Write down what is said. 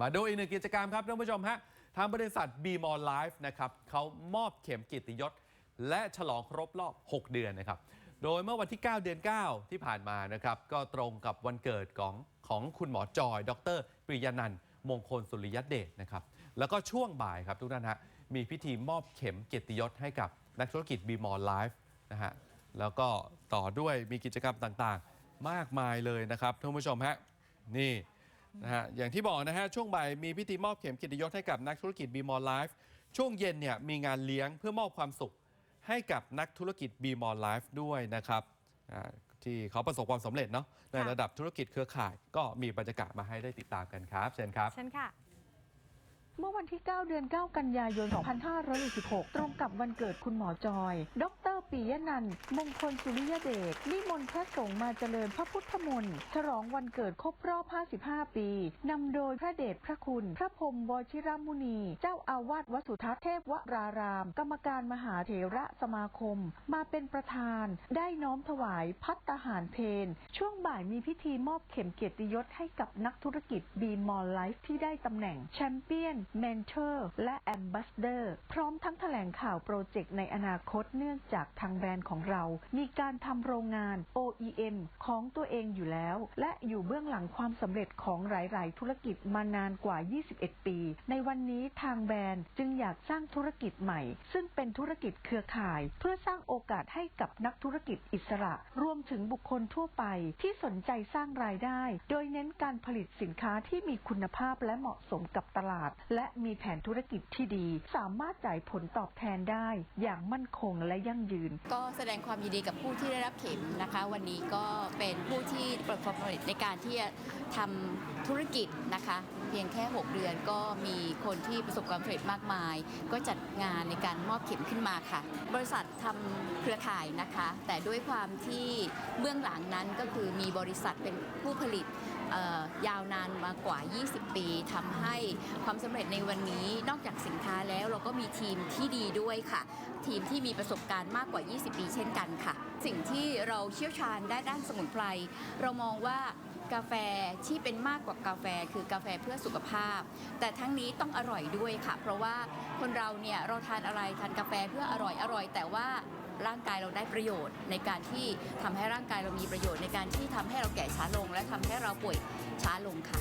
มาดูอีกหนึ่งกิจกรรมครับท่านผู้ชมฮะทางบริษัท b m o Life นะครับเขามอบเข็มเกียรติยศ และฉลองครบรอบ 6 เดือนนะครับ โดยเมื่อวันที่ 9 เดือน 9 ที่ผ่านมานะครับ ก็ตรงกับวันเกิดของของคุณหมอจอย ดรปริยนันท์มงคลสุริยเดชนะครับ แล้วก็ช่วงบ่ายครับทุกท่านฮะมีพิธีมอบเข็มเกียรติยศให้กับนักธุรกิจ b m o r Life นะฮะแล้วก็ต่อด้วยมีกิจกรรมต่างๆ มากมายเลยนะครับท่านผู้ชมฮะนี่ นะฮะอย่างที่บอกนะฮะช่วงบ่ายมีพิธีมอบเข็มเกียรติยศให้กับนักธุรกิจ b m o r Life ช่วงเย็นเนี่ยมีงานเลี้ยงเพื่อมอบความสุขให้กับนักธุรกิจ b m o r Life ด้วยนะครับอ่าที่เขาประสบความสำเร็จเนาะในค่ะระดับธุรกิจเครือข่าย ก็มีบรรยากาศมาให้ได้ติดตามกันครับเชิญครับ เช่นค่ะ เมื่อวันที่ 9 เดือน 9 กันยายน 2566 ตรงกับวันเกิดคุณหมอจอย ดร ปิยนันท์มงคลสุริยเดชนิมนต์พระสงฆ์มาเจริญพระพุทธมนต์ฉลองวันเกิดครบรอบ 55 ปีนำโดยพระเดชพระคุณ พระพรมวชิรมุนี เจ้าอาวาสวัดสุทัศน์เทพวราราม กรรมการมหาเถระสมาคม มาเป็นประธาน ได้น้อมถวายพัตตาหารเพนช่วงบ่ายมีพิธีมอบเข็มเกียรติยศให้กับนักธุรกิจบีมอลไลฟ์ที่ได้ตำแหน่งแชมเปี้ยนเมนเทอร์และแอมบ s สเดอร์พร้อมทั้งแถลงข่าวโปรเจกต์ในอนาคตเนื่องจากทางแบรนด์ของเรา มีการทำโรงงาน OEM ของตัวเองอยู่แล้ว และอยู่เบื้องหลังความสำเร็จของหลาย ๆ ธุรกิจมานานกว่า 21 ปี ในวันนี้ทางแบรนด์จึงอยากสร้างธุรกิจใหม่ ซึ่งเป็นธุรกิจเครือข่าย เพื่อสร้างโอกาสให้กับนักธุรกิจอิสระ รวมถึงบุคคลทั่วไป ที่สนใจสร้างรายได้ โดยเน้นการผลิตสินค้าที่มีคุณภาพและเหมาะสมกับตลาด และมีแผนธุรกิจที่ดี สามารถจ่ายผลตอบแทนได้ อย่างมั่นคงและยั่งยืนก็แสดงความยินดีกับผู้ที่ได้รับเข็มนะคะ วันนี้ก็เป็นผู้ที่ประสบความสำเร็จในการที่จะทำธุรกิจนะคะ เพียงแค่ 6 เดือนก็มีคนที่ประสบความสำเร็จมากมาย ก็จัดงานในการมอบเข็มขึ้นมาค่ะ บริษัททำเครือข่ายนะคะ แต่ด้วยความที่เบื้องหลังนั้นก็คือมีบริษัทเป็นผู้ผลิต ยาวนานมากว่า 20 ปีทำให้ความสำเร็จในวันนี้นอกจากสินค้าแล้วเราก็มีทีมที่ดีด้วยค่ะ ทีมที่มีประสบการณ์มากกว่า 20 ปีเช่นกันค่ะ สิ่งที่เราเชี่ยวชาญได้ด้านสมุนไพรเรามองว่ากาแฟที่เป็นมากกว่ากาแฟคือกาแฟเพื่อสุขภาพ แต่ทั้งนี้ต้องอร่อยด้วยค่ะ เพราะว่าคนเราเนี่ยเราทานอะไรทานกาแฟเพื่ออร่อยอร่อย แต่ว่า ร่างกายเราได้ประโยชน์ ในการที่ทำให้ร่างกายเรามีประโยชน์ในการที่ทำให้เราแก่ช้าลง และทำให้เราป่วยช้าลงค่ะ